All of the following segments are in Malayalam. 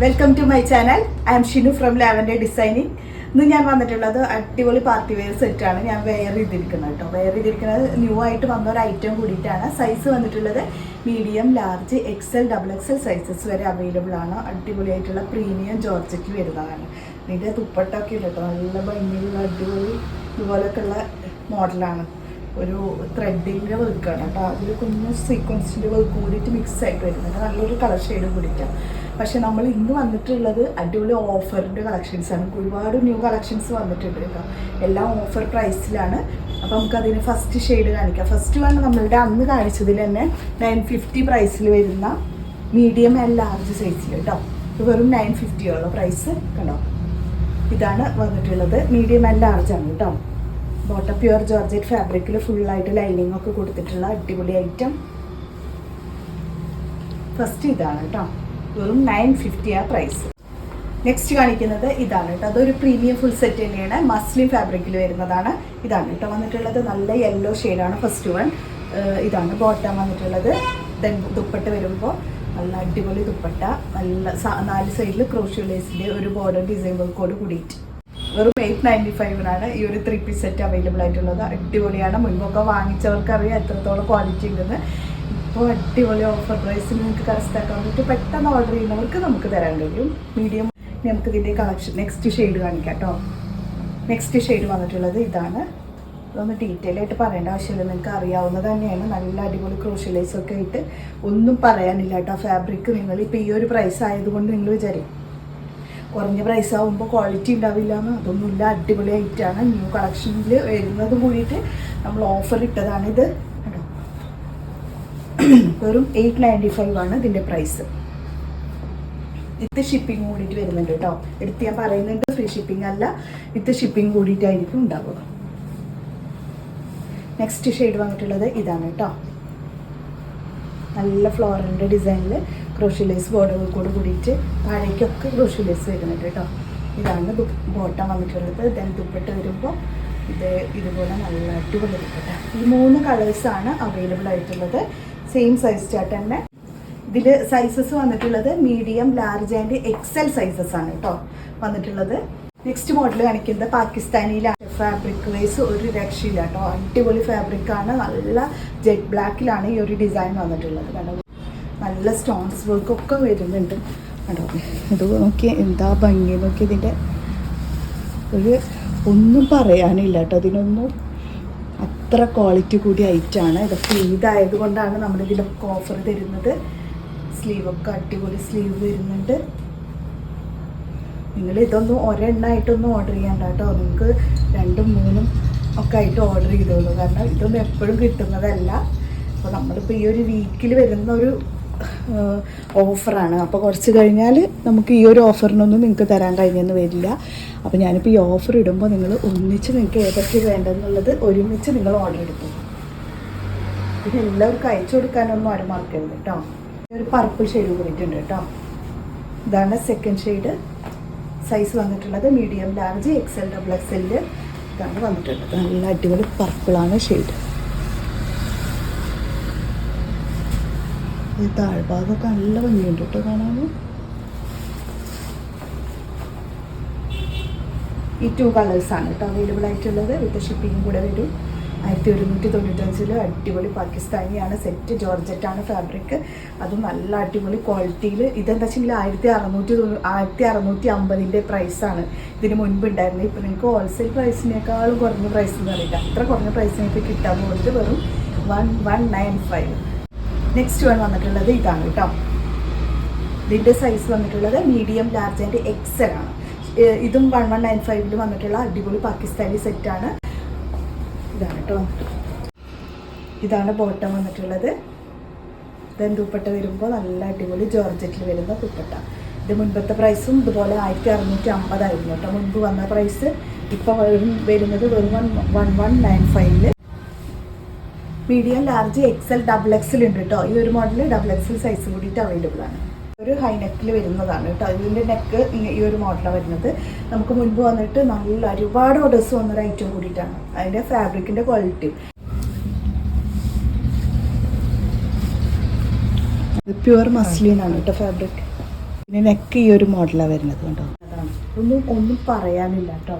Welcome to my channel I am Shinu from lavender designing ഇന്ന് ഞാൻ വന്നിട്ടുള്ളത് അടിപൊളി പാർട്ടി വെയർ സെറ്റാണ് ഞാൻ വെയർ ചെയ്തിരിക്കുന്നത് കേട്ടോ. വെയർ ചെയ്തിരിക്കുന്നത് ന്യൂ ആയിട്ട് വന്ന ഒരു ഐറ്റം കൂടിയിട്ടാണ്. സൈസ് വന്നിട്ടുള്ളത് medium large XL double XL sizes വരെ അവൈലബിൾ ആണ്. അടിപൊളിയായിട്ടുള്ള പ്രീമിയം ജോർജറ്റ് വരുന്നതാണ്. ഇതിന്റെ തുപ്പട്ടൊക്കെ ഉണ്ട് കേട്ടോ നല്ല ഭംഗിയുള്ള അടിപൊളി ഇതുപോലൊക്കെയുള്ള മോഡലാണ് ഒരു ത്രെഡിന്റെ വർക്കാണ് കേട്ടോ അതിൽ കുഞ്ഞു സീക്വൻസിന്റെ വർക്ക് കൂടിയിട്ട് മിക്സ് ആയിട്ട് വരുന്നുണ്ട് നല്ലൊരു കളർ ഷെയ്ഡ് കൂടിയിട്ടാണ്. പക്ഷെ നമ്മൾ ഇന്ന് വന്നിട്ടുള്ളത് അടിപൊളി ഓഫറിന്റെ കളക്ഷൻസ് ആണ്. ഒരുപാട് ന്യൂ കളക്ഷൻസ് വന്നിട്ടുണ്ട് കേട്ടോ. എല്ലാം ഓഫർ പ്രൈസിലാണ് അപ്പോൾ നമുക്ക് അതിന് ഫസ്റ്റ് ഷെയ്ഡ് കാണിക്കാം. ഫസ്റ്റ് വൺ നമ്മളുടെ അന്ന് കാണിച്ചതിൽ തന്നെ നയൻ ഫിഫ്റ്റി പ്രൈസിൽ വരുന്ന മീഡിയം ആൻഡ് ലാർജ് സൈസിൽ കേട്ടോ. ഇത് വെറും നയൻ ഫിഫ്റ്റിയുള്ള പ്രൈസ് കണ്ടോ? ഇതാണ് വന്നിട്ടുള്ളത് മീഡിയം ആൻഡ് ലാർജ് ആണ് കേട്ടോ. ബോട്ട പ്യുവർ ജോർജറ്റ് ഫാബ്രിക്കിൽ ഫുള്ളായിട്ട് ലൈനിങ് ഒക്കെ കൊടുത്തിട്ടുള്ള അടിപൊളി ഐറ്റം ഫസ്റ്റ് ഇതാണ് കേട്ടോ വെറും നയൻ ഫിഫ്റ്റി ആ പ്രൈസ് നെക്സ്റ്റ് കാണിക്കുന്നത് ഇതാണ് കേട്ടോ അതൊരു പ്രീമിയം ഫുൾ സെറ്റ് തന്നെയാണ്. മസ്ലിൻ ഫാബ്രിക്കിൽ വരുന്നതാണ്. ഇതാണ് കേട്ടോ വന്നിട്ടുള്ളത് നല്ല യെല്ലോ ഷെയ്ഡാണ് ഫസ്റ്റ് വൺ ഇതാണ് ബോട്ടം വന്നിട്ടുള്ളത്. ദെൻ ദുപ്പട്ട വരുമ്പോൾ നല്ല അടിപൊളി ദുപ്പട്ട. നല്ല നാല് സൈഡിൽ ക്രോഷ്യോ ലേസിന്റെ ഒരു ബോർഡർ ഡിസൈൻ വർക്കോട് കൂടിയിട്ട്. വെറും എയ്റ്റ് നയന്റി ഫൈവിനാണ് ഈ ഒരു ത്രീ പീസ് സെറ്റ് അവൈലബിൾ ആയിട്ടുള്ളത്. അടിപൊളിയാണ്. മുൻപൊക്കെ വാങ്ങിച്ചവർക്ക് അറിയാം എത്രത്തോളം ക്വാളിറ്റി ഉണ്ടെന്ന്. ഇപ്പോൾ അടിപൊളി ഓഫർ പ്രൈസിൽ നിങ്ങൾക്ക് കറസ്റ്റാക്കാൻ പറ്റും പെട്ടെന്ന് ഓർഡർ ചെയ്യുന്നവർക്ക് നമുക്ക് തരാൻ കഴിയും. മീഡിയം നമുക്ക് ഇതിന്റെ കളക്ഷൻ നെക്സ്റ്റ് ഷെയ്ഡ് കാണിക്കാം കേട്ടോ നെക്സ്റ്റ് ഷെയ്ഡ് വന്നിട്ടുള്ളത് ഇതാണ്. ഇതൊന്ന് ഡീറ്റെയിൽ ആയിട്ട് പറയേണ്ട ആവശ്യമില്ല. നിങ്ങൾക്ക് അറിയാവുന്നത് തന്നെയാണ്. നല്ല അടിപൊളി ക്രോഷ്യലൈസൊക്കെ ആയിട്ട് ഒന്നും പറയാനില്ല കേട്ടോ ഫാബ്രിക് നിങ്ങൾ ഇപ്പോൾ ഈ ഒരു പ്രൈസ് ആയതുകൊണ്ട് നിങ്ങൾ വിചാരിക്കും. കുറഞ്ഞ പ്രൈസ് ആകുമ്പോൾ ക്വാളിറ്റി ഉണ്ടാവില്ല എന്ന് അതൊന്നുമില്ല അടിപൊളി ഐറ്റാണ് ന്യൂ കളക്ഷനിൽ വരുന്നത് കൂടിയിട്ട് നമ്മൾ ഓഫർ ഇട്ടതാണ് ഇത്. വെറും എയ്റ്റ് നയന്റി ഫൈവ് ആണ് ഇതിന്റെ പ്രൈസ് വിത്ത് ഷിപ്പിംഗ് കൂടിയിട്ട് വരുന്നുണ്ട് കേട്ടോ. എടുത്ത് ഞാൻ പറയുന്നുണ്ട് ഫ്രീ ഷിപ്പിംഗ് അല്ല വിത്ത് ഷിപ്പിംഗ് കൂടിയിട്ടായിരിക്കും ഉണ്ടാവുക. നെക്സ്റ്റ് ഷെയ്ഡ് വന്നിട്ടുള്ളത് ഇതാണ് കേട്ടോ. നല്ല ഫ്ലോറിന്റെ ഡിസൈനിൽ ക്രോഷ്യലേസ് ബോർഡർ കൂടെ കൂടിയിട്ട് താഴേക്കൊക്കെ ക്രോഷ്യലൈസ് വരുന്നുണ്ട് കേട്ടോ. ഇതാണ് ബോട്ടം വന്നിട്ടുള്ളത്. ദെൻ ദുപ്പട്ട വരുമ്പോൾ ഇത് ഇതുപോലെ നല്ല അടിപൊളി ദുപ്പട്ട. ഈ മൂന്ന് കളേഴ്സാണ് അവൈലബിൾ ആയിട്ടുള്ളത്. സെയിം സൈസ് ചാർട്ട് തന്നെ. ഇതിൽ സൈസസ് വന്നിട്ടുള്ളത് medium large and XL sizes ആണ് കേട്ടോ വന്നിട്ടുള്ളത്. നെക്സ്റ്റ് മോഡൽ കാണിക്കുന്നത് പാകിസ്ഥാനിയിലാണ്. ഫാബ്രിക് വൈസ് ഒരു രക്ഷയില്ല കേട്ടോ. അടിപൊളി ഫാബ്രിക്കാണ് നല്ല ജെറ്റ് ബ്ലാക്കിലാണ് ഈ ഒരു ഡിസൈൻ വന്നിട്ടുള്ളത്. കണ്ടോ? നല്ല സ്റ്റോൺസ് വർക്ക് ഒക്കെ വരുന്നുണ്ട്. കണ്ടോ? ഇത് നോക്കി എന്താ ഭംഗി നോക്കി ഇതിന്റെ ഒരു ഒന്നും പറയാനില്ല കേട്ടോ. അതിനൊന്നും അത്ര ക്വാളിറ്റി കൂടിയ ഐറ്റാണ് ഇതൊക്കെ ഇതായത് കൊണ്ടാണ് നമ്മൾ ഇതിലൊക്കെ ഓഫർ തരുന്നത്. സ്ലീവൊക്കെ അടിപൊളി സ്ലീവ് വരുന്നുണ്ട്. നിങ്ങൾ ഇതൊന്നും ഒരെണ്ണമായിട്ടൊന്നും ഓർഡർ ചെയ്യണ്ട കേട്ടോ. നിങ്ങൾക്ക് രണ്ടും മൂന്നും ഒക്കെ ആയിട്ട് ഓർഡർ ചെയ്തോളൂ. കാരണം ഇതൊന്നും എപ്പോഴും കിട്ടുന്നതല്ല. അപ്പോൾ നമ്മളിപ്പോൾ ഈ ഒരു വീക്കിൽ വരുന്ന ഒരു ഓഫറാണ്. അപ്പോൾ കുറച്ച് കഴിഞ്ഞാൽ നമുക്ക് ഈ ഒരു ഓഫറിനൊന്നും നിങ്ങൾക്ക് തരാൻ കഴിഞ്ഞെന്ന് വരില്ല. അപ്പോൾ ഞാനിപ്പോൾ ഈ ഓഫർ ഇടുമ്പോൾ നിങ്ങൾ ഒന്നിച്ച് നിങ്ങൾക്ക് ഏതൊക്കെ വേണ്ടതെന്നുള്ളത് ഒരുമിച്ച് നിങ്ങൾ ഓർഡർ എടുക്കും. പിന്നെ എല്ലാവർക്കും അയച്ചു കൊടുക്കാനൊന്നും ആരും മറക്കരുത് കേട്ടോ. ഒരു പർപ്പിൾ ഷെയ്ഡ് കൂടിയിട്ടുണ്ട് കേട്ടോ. ഇതാണ് സെക്കൻഡ് ഷെയ്ഡ് സൈസ് വന്നിട്ടുള്ളത് medium large XL double XL ഇതാണ് വന്നിട്ടുള്ളത്. നല്ല അടിപൊളി പർപ്പിളാണ് ഷെയ്ഡ് ഈ താഴ്ഭാഗമൊക്കെ നല്ല ഭംഗിയുണ്ട് കേട്ടോ കാണാൻ. ഈ ടു കളേഴ്സാണ് കേട്ടോ അവൈലബിൾ ആയിട്ടുള്ളത്. വിത്ത് ഷിപ്പിംഗ് കൂടെ വരും. ആയിരത്തി ഒരുന്നൂറ്റി തൊണ്ണൂറ്റഞ്ചിൽ അടിപൊളി പാകിസ്ഥാനിയാണ്. സെറ്റ് ജോർജറ്റാണ് ഫാബ്രിക് അതും നല്ല അടിപൊളി ക്വാളിറ്റിയിൽ ഇതെന്താ വെച്ചെങ്കിൽ ആയിരത്തി അറുന്നൂറ്റി ആയിരത്തി അറുന്നൂറ്റി അമ്പതിന്റെ പ്രൈസാണ് ഇതിന് മുൻപ് ഉണ്ടായിരുന്നത് ഇപ്പം നിങ്ങൾക്ക് ഹോൾസെയിൽ പ്രൈസിനേക്കാളും കുറഞ്ഞ പ്രൈസ് എന്ന് അറിയില്ല. അത്ര കുറഞ്ഞ പ്രൈസിന് ഇപ്പോൾ കിട്ടാൻ പോകുന്നത് വെറും one one nine five next one വന്നിട്ടുള്ളത് ഇതാണ് കേട്ടോ. ഇതിന്റെ സൈസ് വന്നിട്ടുള്ളത് മീഡിയം ലാർജ് ആൻഡ് എക്സൽ ആണ്. ഇതും വൺ വൺ നയൻ ഫൈവിൽ വന്നിട്ടുള്ള അടിപൊളി പാകിസ്ഥാനി സെറ്റാണ് ഇതാണ് കേട്ടോ. ഇതാണ് ബോട്ടം വന്നിട്ടുള്ളത്. ദെൻ ദുപ്പട്ട വരുമ്പോൾ നല്ല അടിപൊളി ജോർജറ്റിൽ വരുന്ന ദുപ്പട്ട. ഇത് മുൻപത്തെ പ്രൈസും ഇതുപോലെ ആയിരത്തി അറുന്നൂറ്റി അമ്പതായിരുന്നു കേട്ടോ. മുൻപ് വന്ന പ്രൈസ് ഇപ്പോൾ വരുന്നത് വെറും വൺ വൺ വൺ നയൻ ഫൈവിൽ medium large XL double XL ഉണ്ട് കേട്ടോ ഈ ഒരു മോഡൽ ഡബിൾ എക്സൽ സൈസ് കൂടിയിട്ട് അവൈലബിൾ ആണ്. ഒരു ഹൈ നെക്കിൽ വരുന്നതാണ് കേട്ടോ ഇതിന്റെ നെക്ക് ഈ ഒരു മോഡലാണ് വരുന്നത്. നമുക്ക് മുൻപ് വന്നിട്ട് നല്ല ഒരുപാട് ഓർഡേഴ്സ് വന്നൊരു ഐറ്റം കൂടിയിട്ടാണ്. അതിന്റെ ഫാബ്രിക്കിന്റെ ക്വാളിറ്റി പ്യുവർ മസ്ലിൻ ആണ് കേട്ടോ ഫാബ്രിക് പിന്നെ നെക്ക് ഈ ഒരു മോഡലാണ് വരുന്നത് കേട്ടോ അതാണ്. ഒന്നും ഒന്നും പറയാനില്ല കേട്ടോ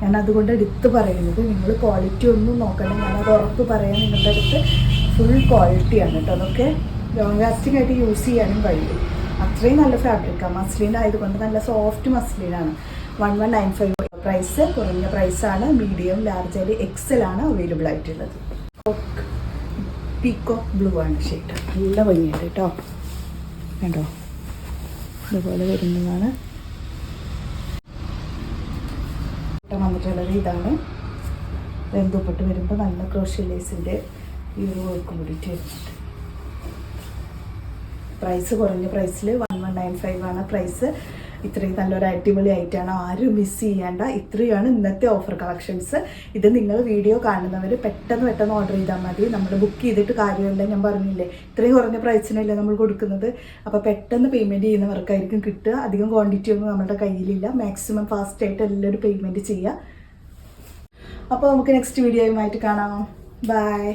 ഞാൻ അതുകൊണ്ട് എടുത്ത് പറയുന്നത് നിങ്ങൾ ക്വാളിറ്റി ഒന്നും നോക്കണ്ട. ഞാനത് ഉറപ്പ് പറയാൻ നിങ്ങളുടെ അടുത്ത് ഫുൾ ക്വാളിറ്റിയാണ് കേട്ടോ. അതൊക്കെ ലോങ് ലാസ്റ്റിംഗ് ആയിട്ട് യൂസ് ചെയ്യാനും കഴിയും. അത്രയും നല്ല ഫാബ്രിക്കാണ് മസ്ലിൻ ആയതുകൊണ്ട് നല്ല soft മസ്ലിനാണ് one one nine five price കുറഞ്ഞ പ്രൈസാണ് മീഡിയം ലാർജ് എക്സൽ ആണ് അവൈലബിൾ ആയിട്ടുള്ളത്. പീക്കോക്ക് ബ്ലൂ ആണ് ഷെയ്ഡ് നല്ല ഭംഗിയുണ്ട് കേട്ടോ. കണ്ടോ? ഇതുപോലെ വരുന്നതാണ്. വന്നിട്ടുള്ളത് ഇതാണ്. വെന്തുപ്പെട്ട് വരുമ്പോൾ നല്ല ക്രോഷ്യ ലേസിന്റെ ഈ ഒരു വർക്ക് കൂടിയിട്ട് വരുന്നുണ്ട്. പ്രൈസ് കുറഞ്ഞ പ്രൈസിൽ വൺ വൺ നയൻ ഫൈവ് ആണ് പ്രൈസ് ഇത്രയും നല്ലൊരു അടിപൊളി ആയിട്ടാണ് ആരും മിസ് ചെയ്യേണ്ട. ഇത്രയാണ് ഇന്നത്തെ ഓഫർ കളക്ഷൻസ് ഇത് നിങ്ങൾ വീഡിയോ കാണുന്നവർ പെട്ടെന്ന് പെട്ടെന്ന് ഓർഡർ ചെയ്താൽ മതി. നമ്മൾ ബുക്ക് ചെയ്തിട്ട് കാര്യമില്ല. ഞാൻ പറഞ്ഞില്ലേ ഇത്രയും കുറഞ്ഞ പ്രൈസിനല്ലേ നമ്മൾ കൊടുക്കുന്നത്? അപ്പോൾ പെട്ടെന്ന് പേയ്മെന്റ് ചെയ്യുന്നവർക്കായിരിക്കും കിട്ടുക. അധികം ക്വാണ്ടിറ്റി ഒന്നും നമ്മുടെ കയ്യിലില്ല. മാക്സിമം ഫാസ്റ്റ് ആയിട്ട് എല്ലാവരും പേയ്മെന്റ് ചെയ്യുക അപ്പോൾ നമുക്ക് നെക്സ്റ്റ് വീഡിയോയുമായിട്ട് കാണാം. ബൈ